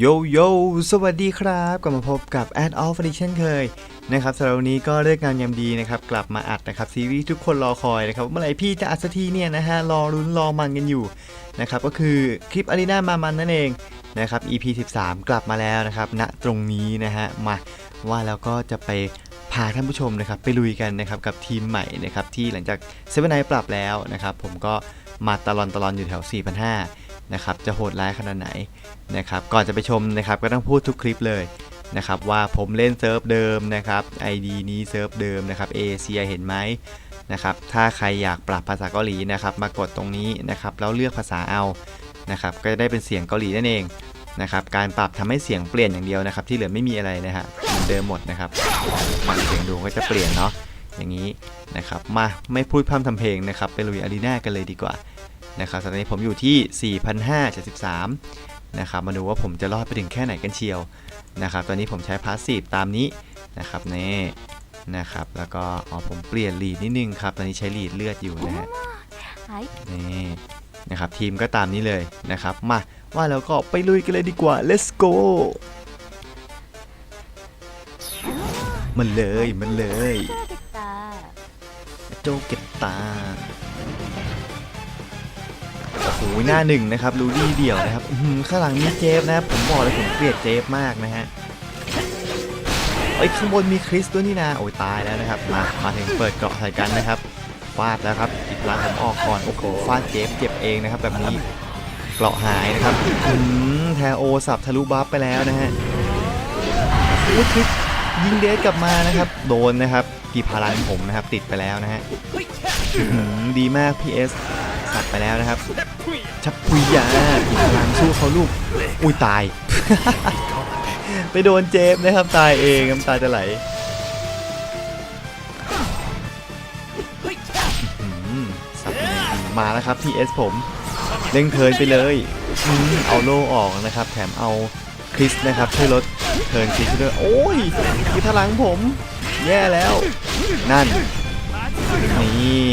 โยโยสวัสดีครับกลับมาพบกับแอดออฟ i ิเช่นเคยนะครับสำหรับวันนี้ก็เลิกงานยามดีนะครับ กลับมาอัดนะครับซีรีส์ทุกคนรอคอยนะครับ เมื่อไหร่พี่จะอัดสักทีเนี่ยนะฮะ รอรุ้นรอมันกันอยู่นะครับ ก็คือคลิปอารีนามามันนั่นเองนะครับ EP 13 กลับมาแล้วนะครับณตรงนี้นะฮะ มาว่าแล้วก็จะไปพาท่านผู้ชมนะครับไปลุยกันนะครับกับทีมใหม่นะครับที่หลังจากเซเว่นไนปรับแล้วนะครับผมก็มาตลอนตลอนอยู่แถว4,500 นะครับจะโหดร้ายขนาดไหนนะครับก่อนจะไปชมนะครับก็ต้องพูดทุกคลิปเลยนะครับว่าผมเล่นเซิร์ฟเดิมนะครับ ID นี้เซิร์ฟเดิมนะครับเอเชียเห็นไหมนะครับถ้าใครอยากปรับภาษาเกาหลีนะครับมากดตรงนี้นะครับแล้วเลือกภาษาเอานะครับก็จะได้เป็นเสียงเกาหลีนั่นเองนะครับการปรับทำให้เสียงเปลี่ยนอย่างเดียวนะครับที่เหลือไม่มีอะไรนะฮะเหมือนเดิมหมดนะครับฟังเสียงดูก็จะเปลี่ยนเนาะ อย่างนี้นะครับ มาไม่พูดพร่ำทำเพลงนะครับ ไปลุยอารีนากันเลยดีกว่านะครับตอนนี้ผมอยู่ที่ 4,573นะครับ มาดูว่าผมจะรอดไปถึงแค่ไหนกันเชียวนะครับ ตอนนี้ผมใช้พาสซีฟตามนี้นะครับนี่นะครับ แล้วก็อ๋อผมเปลี่ยนลีดนิดนึงครับ ตอนนี้ใช้ลีดเลือดอยู่นะฮะนี่นะครับทีมก็ตามนี้เลยนะครับ มาว่าแล้วก็ไปลุยกันเลยดีกว่า let's go มันเลย มันเลย โจเก็บตาโอ้โหหน้าหนึ่งนะครับรูดี้เดี่ยวนะครับข้างหลังมีเจฟนะครับผมบอกเลยผมเกลียดเจฟมากนะฮะเอ้ข้างบนมีคริสด้วยนี่นะโอ้ยตายแล้วนะครับมามาถึงเปิดเกาะใส่กันนะครับฟาดแล้วครับอีกพลังผมออกก่อนโอ้โหฟาดเจฟเจ็บเองนะครับ แบบนี้เกราะหายนะครับอืมแทโอสับทะลุบัฟไปแล้วนะฮะโอ้ยคริสยิงเดสกลับมานะครับ โดนนะครับ กีพลังผมนะครับติดไปแล้วนะฮะอื้อหือดีมาก PS สัตว์ไปแล้วนะครับ ชับปุยยาอีกพลังสู้เขาลูก อุ้ยตาย ไปโดนเจฟนะครับตายเองน้ำตาจะไหลอื้อหือสัตว์ยังไงดีมาแล้วครับ PS ผมเร่งเทิร์นไปเลยอืมเอาโล่ออกนะครับ แถมเอาคริสนะครับช่วยลดเทิร์นคริสด้วยโอ้ยกีพลังผม แย่แล้ว นั่น นี่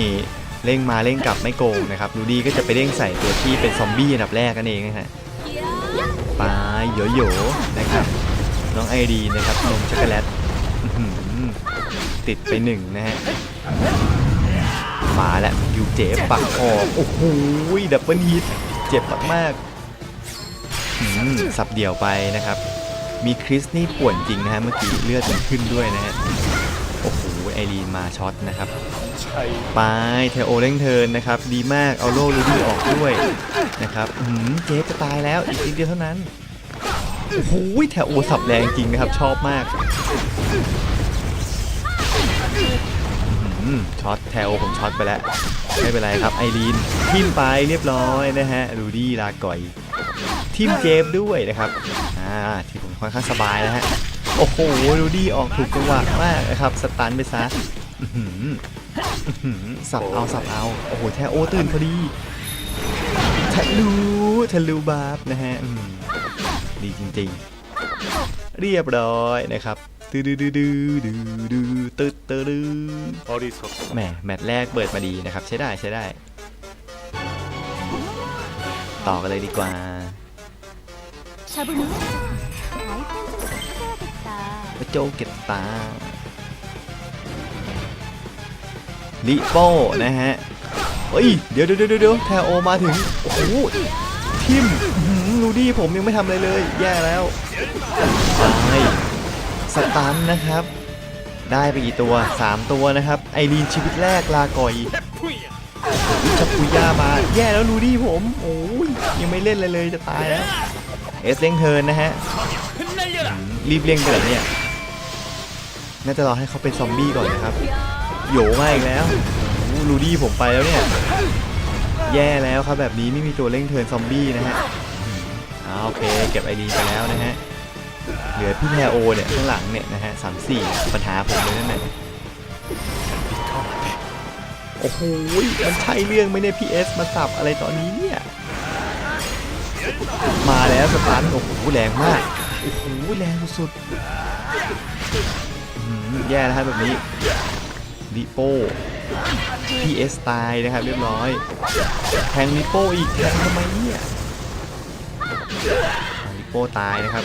เร่งมาเร่งกลับไม่โกงนะครับดูดีก็จะไปเร่งใส่ตัวที่เป็นซอมบี้อันดับแรกกันเองนะฮะปลาโยโย่นะครับ น้องไอดีนะครับนมช็อกโกแลตติดไปหนึ่งนะฮะมาแล้วยูเจปักออกโอ้โหดับเบิลฮิตเจ็บมากๆอืมสับเดี่ยวไปนะครับ มีคริสนี่ป่วนจริงนะฮะเมื่อกี้เลือดมันขึ้นด้วยนะฮะ โอ้โหไอรีนมาช็อตนะครับไปเทโอเร่งเทิร์นนะครับ ดีมากเอาโล่ลูดี้ออกด้วยนะครับอื้อหือเจฟจะตายแล้วอีกนิดเดียวเท่านั้นโอ้โหแทโอสับแรงจริงนะครับ ชอบมากอื้อหือช็อตแทโอผมช็อตไปแล้ว ไม่เป็นไรครับไอรีนทิมไปเรียบร้อยนะฮะลูดี้ลาก่อย ทิมเจฟด้วยนะครับอ่าที่ผมค่อนข้างสบายแล้วฮะโอ้โหลูดีออกถูกจังหวะมากนะครับสตันไปซะอื้อหืออื้อหือสับเอาสับเอาโอ้โหแทโอตื่นพอดีทะลุทะลุบาร์บนะฮะดีจริงๆ เรียบร้อยนะครับดื้อดื้อดื้อดื้อดื้อดื้อตึ๊ดตึ๊ดดื้ออริสครับแหมแมตช์แรกเปิดมาดีนะครับ ใช้ได้ใช้ได้ ต่อกันเลยดีกว่า 자본은 아이템 좀 찾아야겠 다. พระโจเก็ตาลิโป้นะฮะเฮ้ย เดี๋ยวเดี๋ยวเดี๋ยวเดี๋ยวแทโอมาถึง โอ้โหทิมอื้รูดี้ผมยังไม่ทำอะไรเลย แย่แล้วตายสตันนะครับ ได้ไปกี่ตัว 3 ตัวนะครับ ไอรีนชีวิตแรกลาก่อยชับปุยย่ามา แย่แล้วรูดี้ผม โอ้ยยังไม่เล่นเลยเลยจะตายแล้ว เอสเล่งเทินนะฮะรีบเร่งไปเลยเนี่ยน่าจะรอให้เขาเป็นซอมบี้ก่อนนะครับโหยมาอีกแล้วลูดี้ผมไปแล้วเนี่ยแย่แล้วครับแบบนี้ไม่มีตัวเร่งเทินซอมบี้นะฮะอืมอ่าโอเคเก็บไอดีไปแล้วนะฮะเหลือพี่แทโอเนี่ยข้างหลังเนี่ยนะฮะสามสี่ปัญหาผมเลยนั่นแหละโอ้โหมันใช่เรื่องไหมเนี่ยพีเอสมาสับอะไรตอนนี้เนี่ย มาแล้วสตันโอ้โหแรงมากโอ้โหแรงสุดๆแย่แล้วครับแบบนี้ลิโป้พีเอสตายนะครับเรียบร้อยแทงลิโป้อีกแทงทำไมเนี่ยลิโป้ตายนะครับ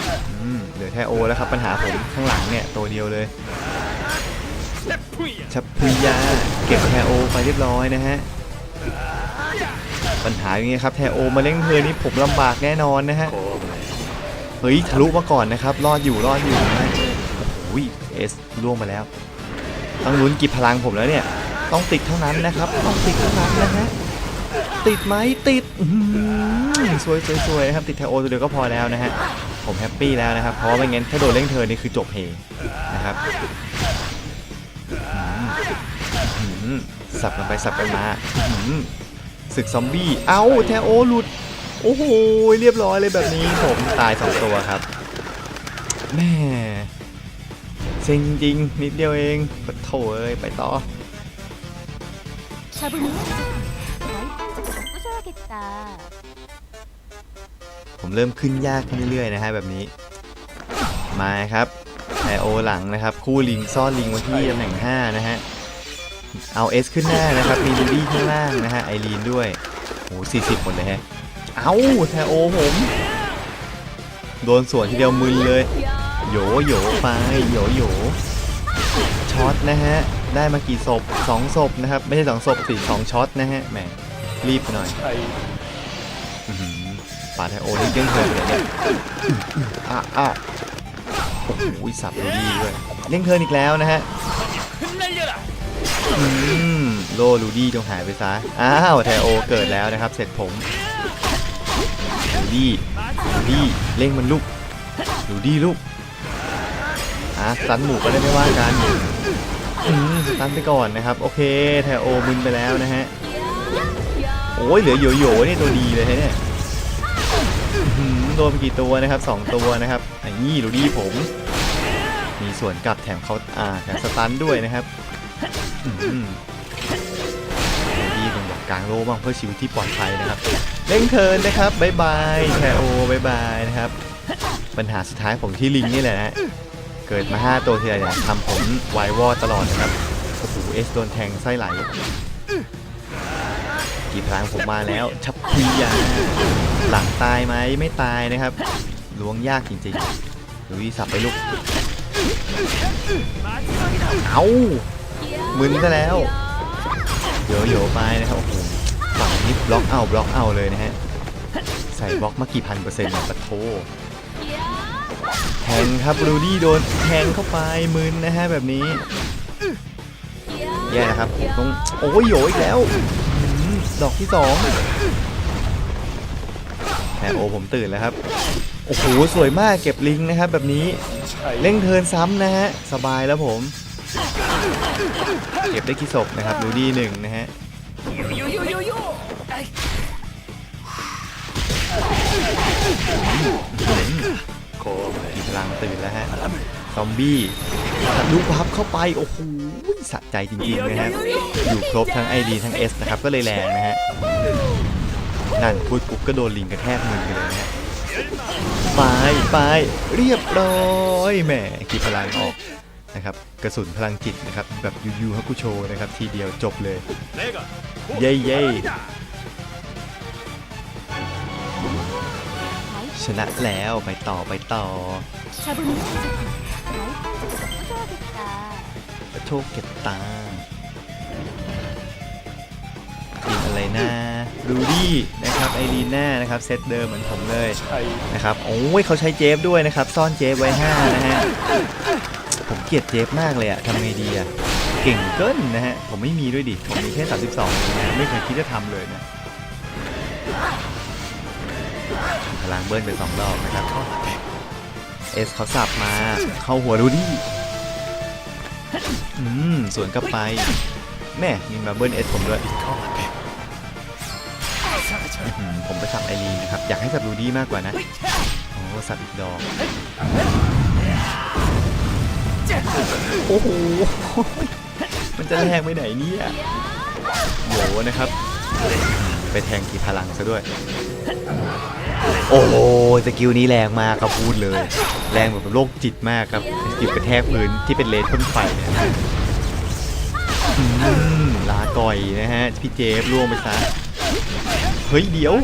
เหลือแค่โอแล้วครับปัญหาผมข้างหลังเนี่ยตัวเดียวเลยชับพุยยาเก็บแทโอไปเรียบร้อยนะฮะ ปัญหาอย่างเงี้ยครับแทโอมาเล่งเพลินนี่ผมลำบากแน่นอนนะฮะเฮ้ยทะลุมาก่อนนะครับ รอดอยู่รอดอยู่นะโอ้ยเอสล่วงมาแล้วต้องลุ้นกี่พลังผมแล้วเนี่ย ต้องติดเท่านั้นนะครับ ต้องติดเท่านั้นนะฮะติดไหมติดสวยสวยสวยนะครับติดแทโอตัวเดียวก็พอแล้วนะฮะผมแฮปปี้แล้วนะครับเพราะว่าไม่งั้นถ้าโดนเร่งเธอนี่คือจบเพลงนะครับสับกันไปสับกันมา ศึกซอมบี้ เอาแทโอหลุด โอ้โห เรียบร้อยเลยแบบนี้ผมตายสองตัวครับ แม่จริงจริง นิดเดียวเองปะโถเอ้ย ไปต่อ ผมเริ่มขึ้นยากขึ้นเรื่อยๆนะฮะแบบนี้ มาครับไอโอหลังนะครับ คู่ลิงซ่อนลิงไว้ที่ตำแหน่ง 5 นะฮะ เอา S ขึ้นหน้านะครับ มีลูดี้ข้างล่างนะฮะ ไอรีนด้วยโอ้สี่สิบหมดเลยฮะ เอาแทโอผม โดนสวนทีเดียวมึนเลย โยโยไปโยโยช็อตนะฮะ ได้มากี่ศพสองศพนะครับ ไม่ใช่สองศพสิสองช็อตนะฮะ แหม รีบหน่อยปาดไทโอนี่เก้งเทินเลยเนี่ยอะอะโอ้โหสับดูดีด้วยเล่งเทินอีกแล้วนะฮะ โลลูดี้จงหายไปซะ อ้าวไทโอเกิดแล้วนะครับ เสร็จผมลูดี้ลูดี้เล่งมันลูกลูดี้ลูกอะสันหมูก็ได้ไม่ว่ากันอืมสตันไปก่อนนะครับ โอเคไทโอมึนไปแล้วนะฮะ โอ้ยเหลือโยโย่นี่ตัวดีเลยฮะเนี่ยโดนไปกี่ตัวนะครับสองตัวนะครับไอ้นี่ดูดี้ผม มีส่วนกลับแถมเขาอ่าแถมสตันด้วยนะครับ ดีผมอยากกลางโลบ้างเพื่อชีวิตที่ปลอดภัยนะครับเล่งเทิร์นนะครับบายบายแคโอบายบายนะครับ ปัญหาสุดท้ายผมที่ลิงนี่แหละนะเกิดมา5ตัวทีไรเนี่ยทำผมไวายวอตลอดนะครับโอ้โหเอสโดนแทงไส้ไหลกี่พลังผมมาแล้ว ชับคุยยาหลังตายไหมไม่ตายนะครับล้วงยากจริงๆลุยสับไปลูกเอา มึนซะแล้วโยโย่ไปนะครับโอ้โหฝั่งนี้บล็อกเอาบล็อกเอาเลยนะฮะ ใส่บล็อกมากี่พันเปอร์เซ็นต์ปะโทแทงครับรูดี้โดนแทงเข้าไปมึนนะฮะแบบนี้แย่นะครับผมต้องโอ้ยโยอีกแล้วดอกที่สองแหมโอผมตื่นแล้วครับโอ้โหสวยมากเก็บลิงนะครับแบบนี้เร่งเทินซ้ำนะฮะสบายแล้วผม เก็บได้กี่ศพนะครับดูดีหนึ่งนะฮะมีพลังตื่นแล้วฮะ ซอมบี้ทะลุวับเข้าไป โอ้โหสะใจจริงๆนะครับ อยู่ครบทั้ง ID ทั้ง S นะครับ ก็เลยแรงนะฮะ นั่นพูดปุ๊บก็โดนลิงกระแทกมือเลยนะฮะไปไปเรียบร้อยแหมกี่พลังออกะครับกระสุนพลังจิตนะครับแบบยูยูฮักุโชนะครับทีเดียวจบเลยเย้เย่ชนะแล้วไปต่อไปต่อโชคเก็บตากินอะไรนะรูดี้นะครับไอรีน่านะครับเซตเดิมเหมือนผมเลยนะครับโอ้ยเขาใช้เจฟด้วยนะครับ ซ่อนเจฟไว้5นะฮะ ผมเกลียดเจฟมากเลยอะทำไงดีอะเก่งเกินนะฮะ ผมไม่มีด้วยดิ ผมมีแค่ 32เองนะไม่เคยคิดจะทำเลยนะ พลังเบิ้ลไปสองรอบนะครับเอสเขาสับมาเข้าหัวรูดี้อืมสวนกลับไป แม่มีมาเบิ้ลเอสผมด้วยอื้อหือผมไปสับไอรีนะครับ อยากให้สับรูดี้มากกว่านะ โอ้สับอีกดอก โอ้โห มันจะแรงไปไหนเนี่ยโหนะครับ ไปแทงกีพลังซะด้วย โอ้โหสกิลนี้แรงมากครับพูดเลย แรงแบบโรคจิตมากครับสกิลกระแทกพื้นที่เป็นเลนพ่นไฟเนี่ยลาก่อยนะฮะ พี่เจฟล่วงไปซะ เฮ้ยเดี๋ยว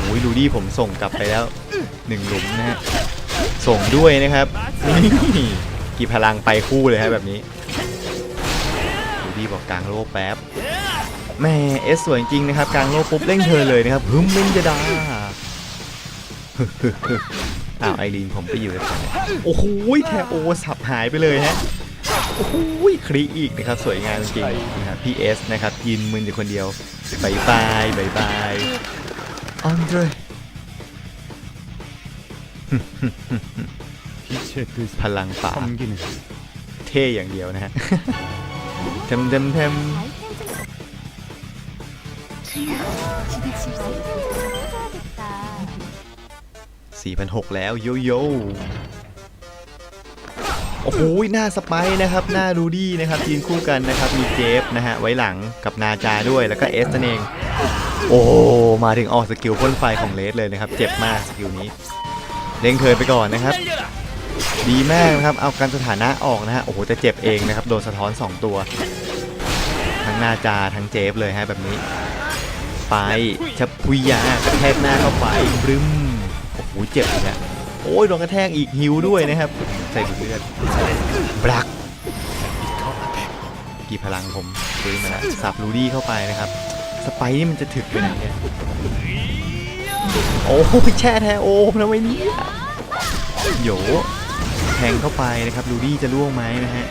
โอ้ยดูดิผมส่งกลับไปแล้วหนึ่งหลุมนะฮะ ส่งด้วยนะครับนี่ กีพลังไปคู่เลยฮะแบบนี้ดูดีบอกกลางโลกแป๊บแม่เอสสวยจริงนะครับกลางโลกปุ๊บเล่นเธอเลยนะครับฮึมเล่นจะดาอ้าวไอรีนผมไปอยู่แล้โอ้โหแทโอสับหายไปเลยฮะโอ้โหคลีอีกนะครับสวยงามจริงนะครับพีเอสนะครับยินมึนอยู่คนเดียวบายบายบายบายอันเดร พลังป่าเท่อย่างเดียวนะฮะเทมเทมเทสี่พันหกแล้วโยโย่โอ้โหหน้าสไปนะครับ หน้าดูดี้นะครับยืนคู่กันนะครับ มีเจฟนะฮะ ไว้หลังกับนาจาด้วย แล้วก็เอสนั่นเอง โอ้ มาถึงออกสกิลพ่นไฟของเลสเลยนะครับ เจ็บมากสกิลนี้ เล่งเคยไปก่อนนะครับ ดีมากนะครับ เอาการสถานะออกนะฮะ โอ้โหจะเจ็บเองนะครับ โดนสะท้อน 2 ตัว ทั้งนาจาทั้งเจฟเลยฮะแบบนี้ ไปชับพุยยากระแทกหน้าเข้าไปบรึม โอ้โหเจ็บอีกแล้วโอ้ยโดนกระแทกอีกหิวด้วยนะครับ ใส่เลือดบลัก กี่พลังผมซื้อมาแล้วสับลูดี้เข้าไปนะครับ สไปนี่มันจะถึกไปไหนเนี่ยโอ้ไปแช่แทโอมนะไว้เนี่ยโย ทงเข้าไปนะครับลูดี้จะล่วงไหมนะฮะ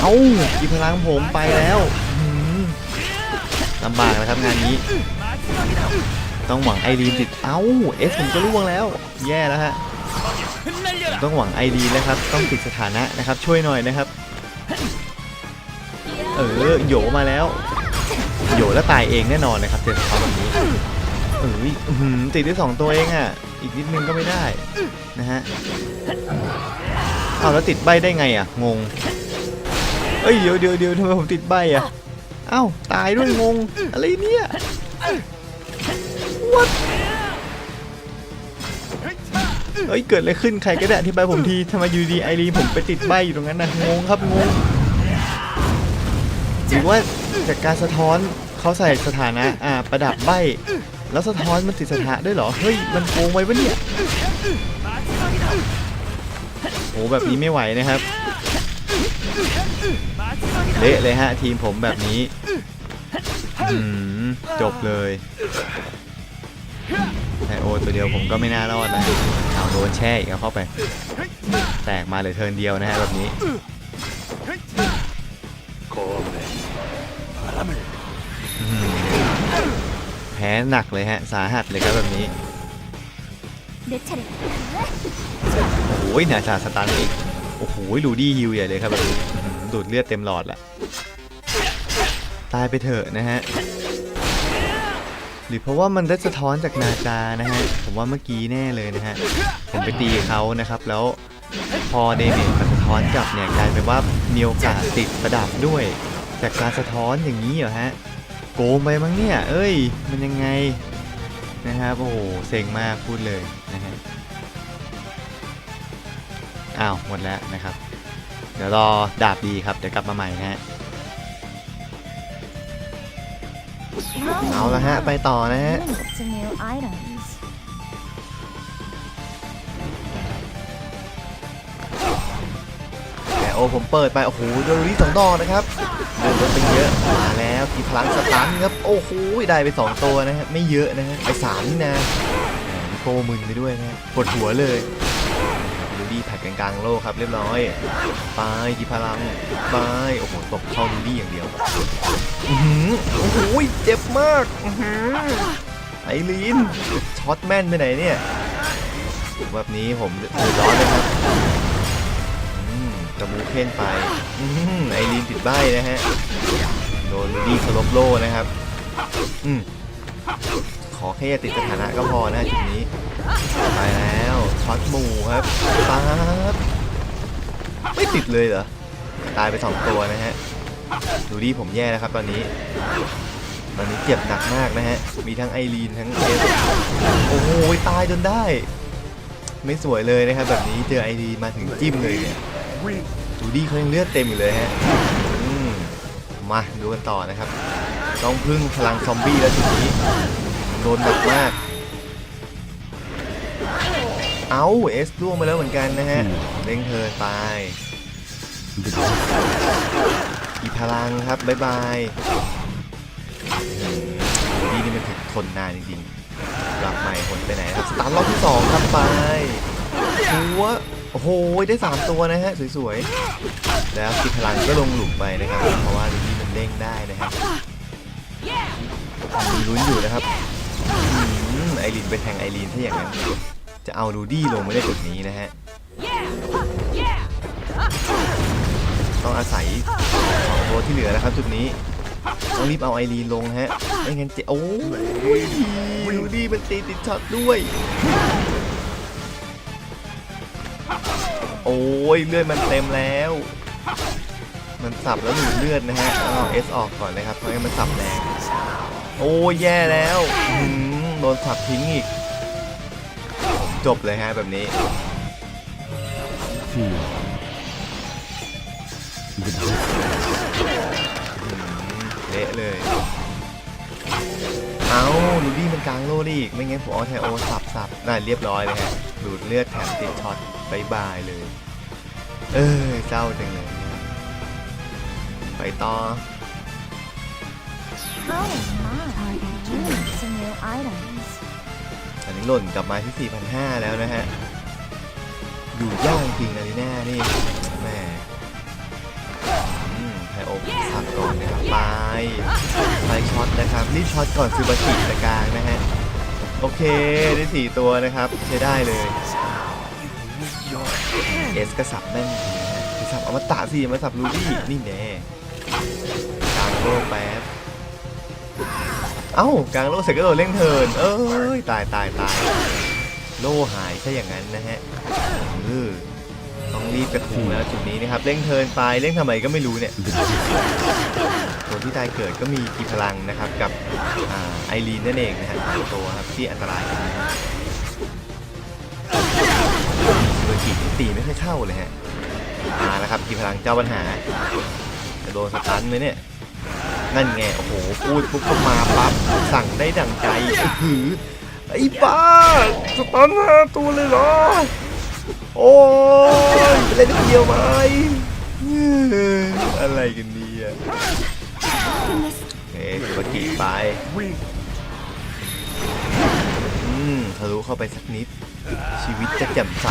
เอากีพลังผมไปแล้วลำบากนะครับงานนี้ ต้องหวังไอรีนติดเอ้าเอสผมก็ล่วงแล้ว แย่แล้วฮะต้องหวังไอรีนแล้วครับ ต้องติดสถานะนะครับ ช่วยหน่อยนะครับ เออโหยมาแล้วโหยแล้วตายเองแน่นอนนะครับเจอเขาแบบนี้เออหือติดได้สองตัวเองอะ อีกนิดนึงก็ไม่ได้นะฮะเอาแล้วติดใบได้ไงอะงงเอ้ยเดี๋ยวเดี๋ยวเดี๋ยวทำไมผมติดใบอะเอ้าตายด้วยงงอะไรเนี่ย What เอ้ยเกิดอะไรขึ้นใครก็ได้อธิบายผมทีทำไมยูดีไอรีผมไปติดใบอยู่ตรงนั้นนะงงครับงงหรือว่าจากการสะท้อนเขาใส่สถานะอ่าประดับใบ แล้วสะท้อนมันติดสถานะด้วยเหรอ เฮ้ย มันโกงไว้ปะเนี่ย โอ้แบบนี้ไม่ไหวนะครับ เละเลยฮะ ทีมผมแบบนี้ จบเลยไอโอตัวเดียวผมก็ไม่น่ารอดนะเอาโดนแช่อีกเข้าไป แตกมาเลยเทินเดียวนะฮะแบบนี้ แพ้หนักเลยฮะ สาหัสเลยครับแบบนี้โอ้ยนาชาสตาร์อีกโอ้โหดูดี้ฮิวใหญ่เลยครับแบบนี้ดูดเลือดเต็มหลอดละตายไปเถอะนะฮะหรือเพราะว่ามันได้สะท้อนจากนาจานะฮะผมว่าเมื่อกี้แน่เลยนะฮะผมไปตีเขานะครับ แล้วพอเดเมจมันสะท้อนกลับเนี่ยกลายเป็นว่ามีโอกาสติดประดับด้วย จากการสะท้อนอย่างนี้เหรอฮะ โกงไปมั้งเนี่ย เอ้ย มันยังไงนะครับ โอ้โห เซ็งมากพูดเลยนะฮะ อ้าว หมดแล้วนะครับ เดี๋ยวรอดาบดีครับ เดี๋ยวกลับมาใหม่นะฮะ เอาละฮะ ไปต่อนะฮะ แต่โอ้ผมเปิดไป โอ้โหโดนรีสองดอกนะครับ ดินรถไปเยอะมาแล้วทีพลังสตันครับโอ้โหได้ไป 2 ตัวนะฮะไม่เยอะนะฮะไปสามนี่นะโกมึนไปด้วยนะฮะปวดหัวเลยดูดีแพ็กกลางๆโลกครับเรียบร้อยไปทีพลังไปโอ้โหตบเข้าดูดีอย่างเดียวอือโอ้โหเจ็บมากไอรีนช็อตแม่นไปไหนเนี่ยแบบนี้ผมเดือดร้อนเลยครับอืมกระมูเพ่นไปไอร ใบนะฮะ โดนดีสลบโลนะครับ อืมขอแค่ติดสถานะก็พอนะจุดนี้ไปแล้วช็อตหมูครับป๊บไม่ติดเลยเหรอ ตายไปสองตัวนะฮะ ดูดีผมแย่แล้วครับตอนนี้ ตอนนี้เจ็บหนักมากนะฮะ มีทั้งไอรีนทั้งเอสโอ้โหตายจนได้ ไม่สวยเลยนะครับแบบนี้เจอไอรีนมาถึงจิ้มเลยเนี่ยดูดีเขายังเลือดเต็มอยู่เลยฮะ มาดูกันต่อนะครับ ต้องพึ่งพลังซอมบี้แล้วทีนี้โดนหนักมาก เอาเอสล่วงมาแล้วเหมือนกันนะฮะเร่งเทิร์นไปอีพลังครับบ๊ายบายดีนี่มันถึงทนนานจริงๆกลับใหม่คนไปไหนครับสตาร์ทรอบที่2ครับไปหัวโอ้โห ได้ 3 ตัวนะฮะ สวย ๆ แล้วกิพลังก็ลงหลุมไปนะครับ เพราะว่าดี เด้งได้นะครับมีลุ้นอยู่นะครับอืมไอรีนไปแทงไอรีนถ้าอย่างนั้นจะเอาดูดี้ลงไม่ได้จุดนี้นะฮะต้องอาศัยสองตัวที่เหลือนะครับจุดนี้ต้องรีบเอาไอรีนลงฮะไม่งั้นเจะโอ้ยดูดีมันตีติดช็อตด้วยโอ้ยเลือดมันเต็มแล้ว มันสับแล้วหนูเลือดนะฮะต้องเอาเอสออกก่อนนะครับเพราะงั้นมันสับแรงโอ้ยแย่แล้วโดนสับทิ้งอีก จบเลยฮะแบบนี้เละเลย เอาลูดี้มันกลางโลดอีก ไม่งั้นผมเอาไทโอสับสับน่าเรียบร้อยเลยฮะดูดเลือดแถมติดช็อตบายบายเลย เอ้ยเศร้าจังเลย ไปต่อ Oh my, some new items. อันนี้หล่นกลับมาที่ 4,500 แล้วนะฮะ อยู่ยากจริงอารีน่านี่แม่ไทโอสับก่อนนะครับไปไปช็อตนะครับรีบช็อตก่อนซูบากิตะกลางนะฮะ โอเค ได้4ตัวนะครับ ใช้ได้เลยเอสก็สับแม่นนะฮะคือสับอมตะสิมาสับลูดี้นี่แน่ กลางโลกแป๊บเอ้ากลางโลกเสร็จก็โดนเร่งเทินเอ้ยตายตายตายโล่หายใช่อย่างนั้นนะฮะเออต้องรีบกระทุงแล้วจุดนี้นะครับเร่งเทิร์นไปเร่งทำไมก็ไม่รู้เนี่ยตัวที่ตายเกิดก็มีกีพลังนะครับกับอไอรีนนั่นเองนะฮะตัวครับที่อันตรายกันนะฮะเบอร์กีนี่ตีไม่ค่อยเข้าเลยฮะมาแล้วครับกีพลังเจ้าปัญหา โดนสตันไหมเนี่ย นั่นไง โอ้โห พูดปุ๊บก็มาปั๊บ สั่งได้ดั่งใจหือไอ้บ้า สตันห้าตัวเลยเหรอ โอ้ยไปเล่นเดียวไหมอะไรกันเนี่ยเอ๊ะสุบากิไปอืมทะลุเข้าไปสักนิด ชีวิตจะแจ่มใส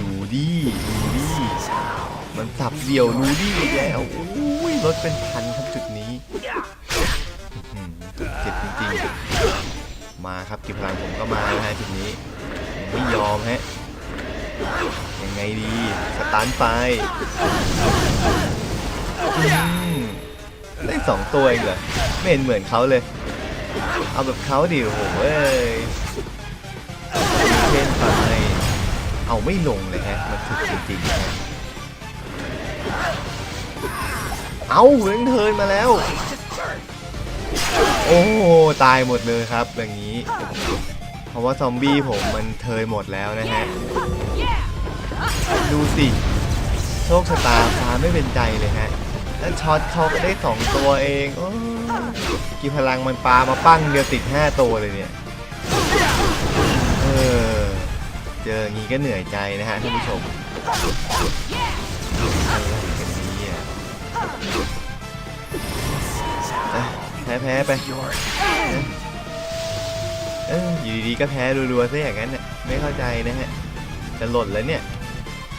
ดูดิดูดิ มันสับเดี่ยวดูดิอีกแล้วอุ้ยรถเป็นพันครับจุดนี้เจ็บจริงๆ มาครับกิพลังผมก็มานะฮะจุดนี้ไม่ยอมฮะยังไงดีสตาร์ทไปได้สองตัวเองเหรอไม่เห็นเหมือนเขาเลย เอาแบบเขาดิโอ้โหเอ้ยเล่นไปเอาไม่ลงเลยฮะ มันถึกจริงๆฮะ เอาเร่งเทินมาแล้ว โอ้ตายหมดเลยครับอย่างนี้ เพราะว่าซอมบี้ผมมันเทยหมดแล้วนะฮะ ดูสิ โชคชะตาฟ้าไม่เป็นใจเลยฮะ แล้วช็อตเขาก็ได้สองตัวเองอกี่พลังมันปามาปั้งเดียวติดห้าตัวเลยเนี่ย เออ เจออย่างนี้ก็เหนื่อยใจนะฮะท่านผู้ชม แพ้ไปเอออยู่ดีๆก็แพ้รัวๆซะอย่างนั้นน่ะไม่เข้าใจนะฮะจะหล่นแล้วเนี่ย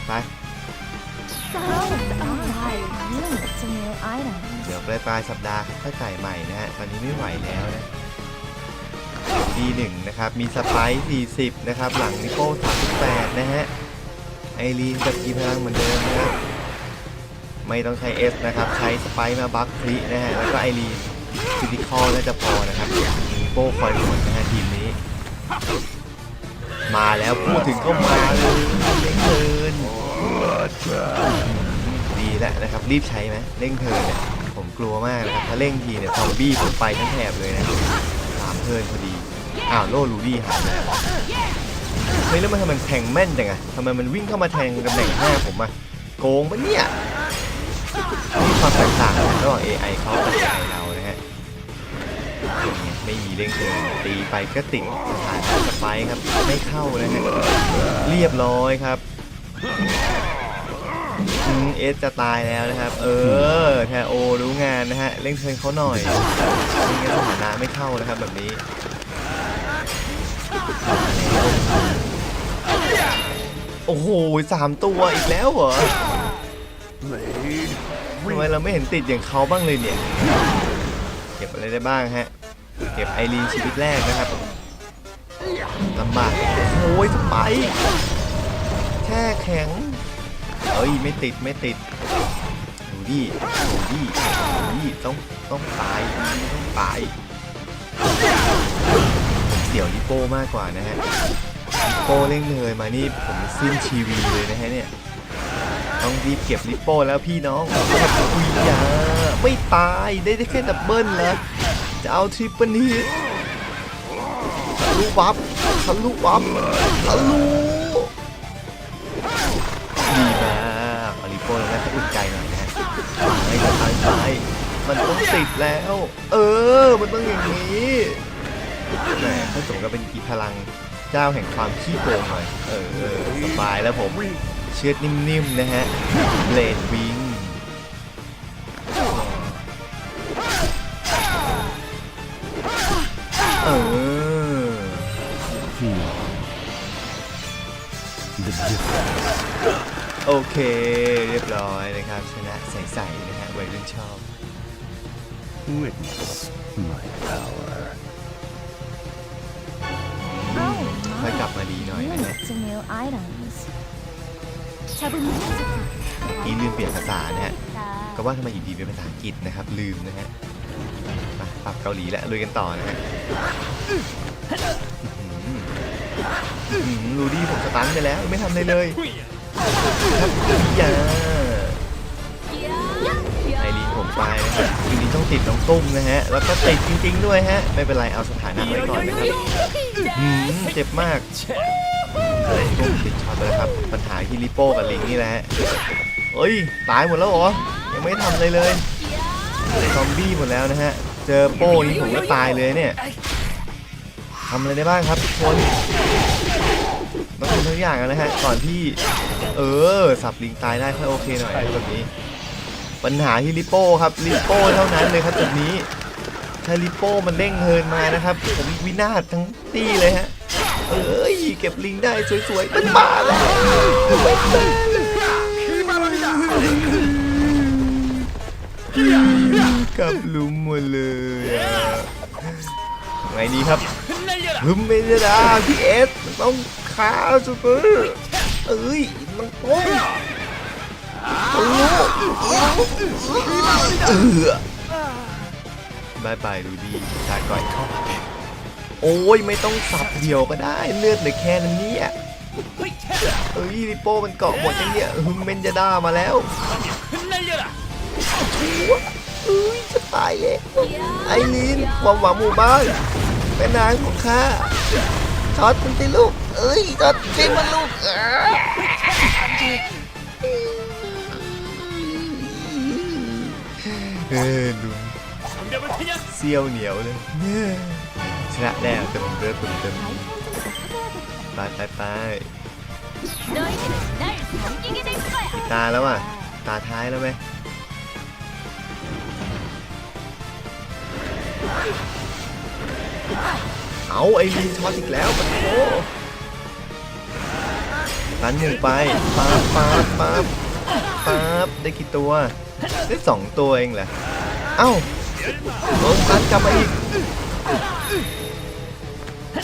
ไปเดี๋ยวปลายปลายสัปดาห์ค่อยใส่ใหม่นะฮะตอนนี้ไม่ไหวแล้วนะดีหนึ่งนะครับ มีสไปซ์40 นะครับ หลังนิโก้38 นะฮะ ไอรีนกับกีพลังเหมือนเดิมนะครับ ไม่ต้องใช้ S นะครับ ใช้สไปซ์มาบัฟคลินะฮะ แล้วก็ไอรีน ฟิสิคอลน่าจะพอนะครับมีโป้คอยหมดนะฮะทีมนี้ มาแล้วพูดถึงก็มาเลยเร่งเทินดีแล้วนะครับรีบใช้ไหมเร่งเทินเนี่ยผมกลัวมากนะครับถ้าเร่งทีเนี่ยซอมบี้ผมไปทั้งแถบเลยนะสามเทินพอดีอ้าวโลลูดี้หายไปแล้วเฮ้ยแล้วมันทำไมมันแทงแม่นจังอะทำไมมันวิ่งเข้ามาแทงตำแหน่งห้าผมอะโกงปะเนี่ยนี่ความแตกต่างระหว่าง AI เขากับ AI เรา ไม่มีเร่งเกินตีไปก็ติดสถานสไปค์ครับไม่เข้านะฮะเรียบร้อยครับเอสจะตายแล้วนะครับ เออแทโอรู้งานนะฮะเร่งเทิร์นเขาหน่อยไม่งั้นสถานะไม่เข้านะครับแบบนี้โอ้โหสามตัวอีกแล้วเหรอทำไมเราไม่เห็นติดอย่างเขาบ้างเลยเนี่ย เก็บอะไรได้บ้างฮะ เก็บไอรีนชีวิตแรกนะครับลำบากโอ้ยสไปแช่แข็ง เอ้ยไม่ติดไม่ติด ดูดิดูดิดูดิต้องต้องตายต้องตายเสี่ยวลิโป้มากกว่านะฮะลิโป้เร่งเลยมานี่ผมสิ้นชีวีเลยนะฮะเนี่ย ต้องรีบเก็บลิปโป้แล้วพี่น้องอุยยาไม่ตายได้ได้แค่ดับเบิลแล้วจะเอาทริปเปิลฮีททะลุวับทะลุวับทะลุดีมากเอาลิปโป้แล้วนะอุ่นใจหน่อยนะไอ้กระตายมันต้องติดแล้ว เออ มันต้องอย่างนี้แหมถ้าสมกับเป็นกีพลังเจ้าแห่งความขี้โกงหน่อย เออเออสบายแล้วผม เชือดนิ่มๆนะฮะเบลดวิงเออ feel the difference. โอเคเรียบร้อยนะครับ ชนะใสๆนะฮะวัยรุ่นชอบ Witness my power. ค่อยกลับมาดีหน่อยนะฮะ Units to new items. อีลืมเปลี่ยนภาษาเนี่ยก็ว่าทำไมอยู่ดีเป็นภาษาอังกฤษนะครับ ลืมนะฮะมาปรับเกาหลีแล้วลุยกันต่อนะฮะรูดี้ผมสตันไปแล้วไม่ทำอะไรเลยครับอย่าไอรีผมไปนะครับทีนี้ต้องติดน้องตุ้มนะฮะ แล้วก็ติดจริงๆด้วยฮะ ไม่เป็นไรเอาสถานะไว้ก่อนนะครับเจ็บมาก ตุ้มติดช็อตไปแล้วครับ ปัญหาที่ลิโป้กับลิงนี่แหละฮะเอ้ย ตายหมดแล้วเหรอ ยังไม่ทำอะไรเลยซอมบี้หมดแล้วนะฮะ เจอโป้นี่ผมก็ตายเลยเนี่ยทำอะไรได้บ้างครับทุกคนต้องทำทุกอย่างนะฮะ ก่อนที่ เออ สับลิงตายได้ค่อยโอเคหน่อยแบบนี้ ปัญหาที่ลิโป้ครับลิโป้เท่านั้นเลยครับจุดนี้ถ้าลิโป้มันเร่งเฮินมานะครับ ผมวินาศทั้งตี้เลยฮะ เอ้ยเก็บลิงได้สวยๆ มันมาแล้วกลับลุมหมดเลยอะไงดีครับฮึมไม่ได้าพี่เอสมันต้องฆ่าสุดเลยเอ้ยมันต้องเออบายบายดูดีตาก่อนเข้าโอ้ยไม่ต้องสับเดียวก็ได้เลือดเหลือแค่นั้นเนี่ยเอ้ยริโป้มันเกาะหมดยังเนี่ยฮึมเมนจะด้ามาแล้วเอ้ยจะตายแล้วไอรีนความหวังหมู่บ้านแม่นางของข้าช็อตมันสิลูก เอ้ยช็อตสิมันลูกเอออดูเซียวเหนียวเลย ชนะแล้วแต่ผมเลือมเต็มไปไปไปปิดตาแล้วอะ ตาท้ายแล้วไหมเอาไอ้รีนช็อตอีกแล้วมัโอ้ตันหนึ่งไปป๊าป๊าป๊าป๊าได้กี่ตัว ได้สองตัวเองแหละเอ้าโดนตันกลับมาอีก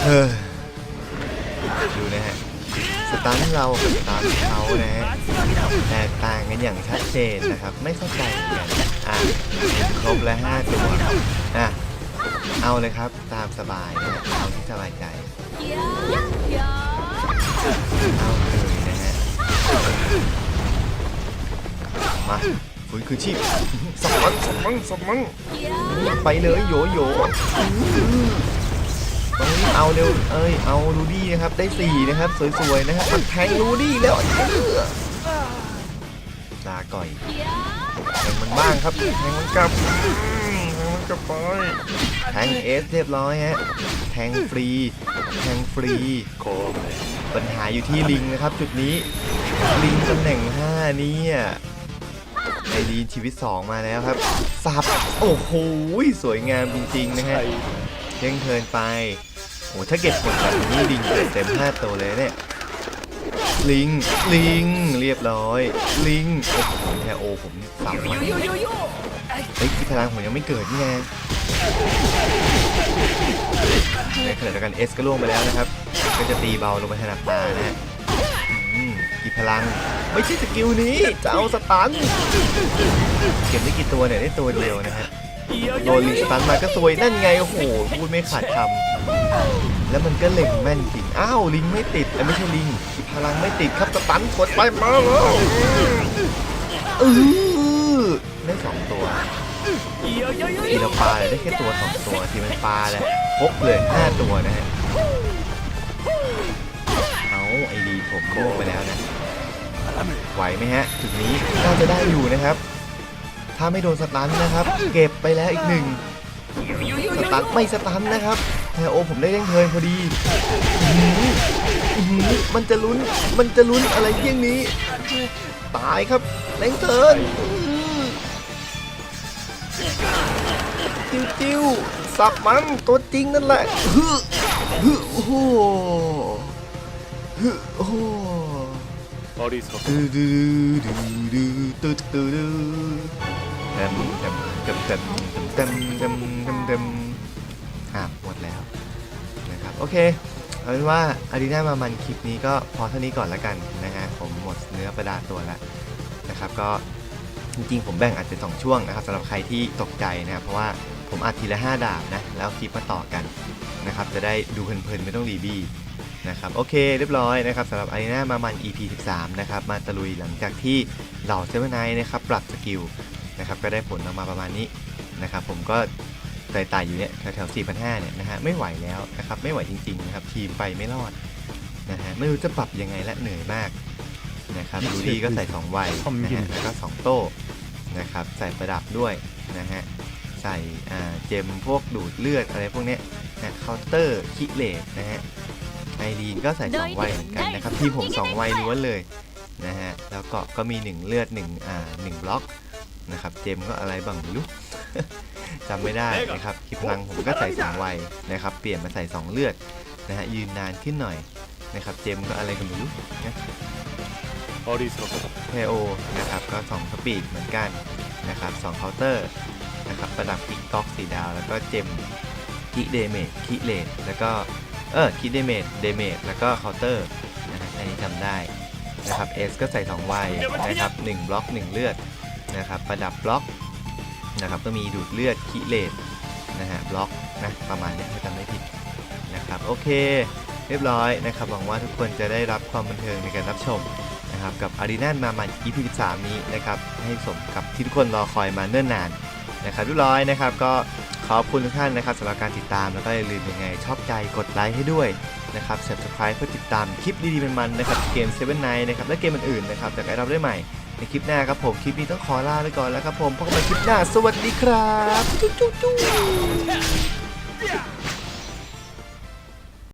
เออดูนะฮะสตันเรากับสตันเขานะฮะแตกต่างกันอย่างชัดเจนนะครับ ไม่เข้าใจเหมือนกันอะครบแล้วห้าตัวอะเอาเลยครับตามสบายนะเอาที่สบายใจเอาเลยนะฮะมาฟื้นคืนชีพสมังสมังสมังไปเลยโยโย่ เอาเร็วเอ้ยเอารูดี้นะครับได้สี่นะครับสวยๆนะครับแทงรูดี้แล้วเออลาก่อยแทงมันบ้างครับแทงมันกลับแทงมันกลับไปแทงเอสเรียบร้อยฮะแทงฟรีแทงฟรีปัญหาอยู่ที่ลิงนะครับ จุดนี้ลิงตำแหน่ง5นี่ไอรีชีวิต 2 มาแล้วครับสับโอ้โหสวยงามจริงๆนะฮะ เด้งเทินไปโอ้ถ้าเก็บผลแบบนี้ลิงเกิดเต็ม5ตัวเลยเนี่ย ลิง ลิง เรียบร้อย ลิง โอ้โหแค่โอผมสับมันเฮ้ยพลังผมยังไม่เกิดนี่ไงในขณะเดียวกันเอสก็ล่วงไปแล้วนะครับ ก็จะตีเบาลงไปถนัดตานะฮะกีพลัง ไม่ใช่สกิลนี้ จะเอาสตัน เก็บได้กี่ตัวเนี่ยได้ตัวเดียวนะฮะ โดนลิงสตันมาก็ซวยนั่นไงโอ้โหพูดไม่ขาดคำแล้วมันก็เล็งแม่นจริงอ้าวลิงไม่ติดเอ้ไม่ใช่ลิงพลังไม่ติดครับสตันกดไปมาแล้วเออได้สองตัวทีละปลาเลยได้แค่ตัวสองตัวทีมันปลาแหละครบเลยห้าตัวนะฮะเอาไอดีผมล่วงไปแล้วนะไหวไหมฮะจุดนี้น่าจะได้อยู่นะครับาไม่โดนสตันนะครับ เก็บไปแล้วอีกหนึ่งสตันไม่สตันนะครับแต่โอผมได้เล่งเทินพอดีมันจะลุ้นมันจะลุ้นอะไรเยี่ยงนี้ ตายครับเล่งเทินจิ้วจิ้วสับมันตัวจริงนั่นแหละฮึฮึโอ้โหฮึโอ้โหดูดูดูดูดูดูดู ต็มเต็มเต็มเต็มเต็มเต็มเต็มเต็มอะหมดแล้วนะครับโอเคเอาเป็นว่าอารีนามามันคลิปนี้ก็พอเท่านี้ก่อนละกันนะฮะผมหมดเนื้อประดาตัวแล้วนะครับก็จริงๆ ผมแบ่งอัดเป็นสองช่วงนะครับสำหรับใครที่ตกใจนะครับเพราะว่าผมอัดทีละ 5 ดาบนะแล้วคลิปมาต่อกันนะครับจะได้ดูเพลินๆไม่ต้องรีบี้นะครับโอเคเรียบร้อยนะครับสำหรับอารีนามามัน EP 13 นะครับมาตะลุยหลังจากที่เหล่าเซเว่นไนนะครับปรับสกิล นะครับก็ได้ผลออกมาประมาณนี้นะครับผมก็ไต่ๆอยู่เนี่ยแถวๆ4,500เนี่ยนะฮะไม่ไหวแล้วนะครับไม่ไหวจริงๆนะครับทีมไปไม่รอดนะฮะไม่รู้จะปรับยังไงและเหนื่อยมากนะครับดูดีก็ใส่2วัยนะฮะแล้วก็ 2 โต้นะครับใส่ประดับด้วยนะฮะใส่อ่าเจมพวกดูดเลือดอะไรพวกเนี้ยนะเคาน์เตอร์คิเลตนะฮะไอรีนก็ใส่2วัยเหมือนกันนะครับทีมผม2วัยล้วนเลยนะฮะแล้วก็ก็มี 1 เลือด1อ่า1บล็อก นะครับเจมก็อะไรบ้างไม่รู้จำไม่ได้นะครับคลิปพลังผมก็ใส่2วัยนะครับเปลี่ยนมาใส่2เลือดนะฮะยืนนานขึ้นหน่อยนะครับเจมก็อะไรกันไม่รู้นะเทโอนะครับก็2สปีดเหมือนกันนะครับ2เคาน์เตอร์นะครับประดับกิ๊กก๊อกสีดาว แล้วก็เจมคิเดเมจคิเลตแล้วก็เออคิดเดเมจเดเมจแล้วก็เคาน์เตอร์นะฮะอันนี้จำได้นะครับ S ก็ใส่2วัยนะครับ1บล็อก 1 เลือด นะครับประดับบล็อกนะครับก็มีดูดเลือดคิเลตนะฮะบล็อกนะประมาณเนี้ยถ้าจำไม่ผิดนะครับโอเค เรียบร้อยนะครับหวังว่าทุกคนจะได้รับความบันเทิงในการรับชมนะครับกับอารีนามาใหมัน EP 13นี้นะครับให้สมกับที่ทุกคนรอคอยมาเนิ่นนานนะครับเรียบร้อยนะครับก็ขอบคุณทุกท่านนะครับสำหรับการติดตามแล้วก็อย่าลืมยังไง ชอบใจกดไลค์ให้ด้วยนะครับ subscribe เพื่อติดตามคลิปดีๆมันๆนะครับเกม Seven Night นะครับและเกมอื่นๆนะครับจากไอ้เราได้ใหม่ ในคลิปหน้าครับผมคลิปนี้ต้องขอลาไปก่อนแล้วครับผมพบกันใหม่คลิปหน้าสวัสดีครับจุ๊จุ๊จุ๊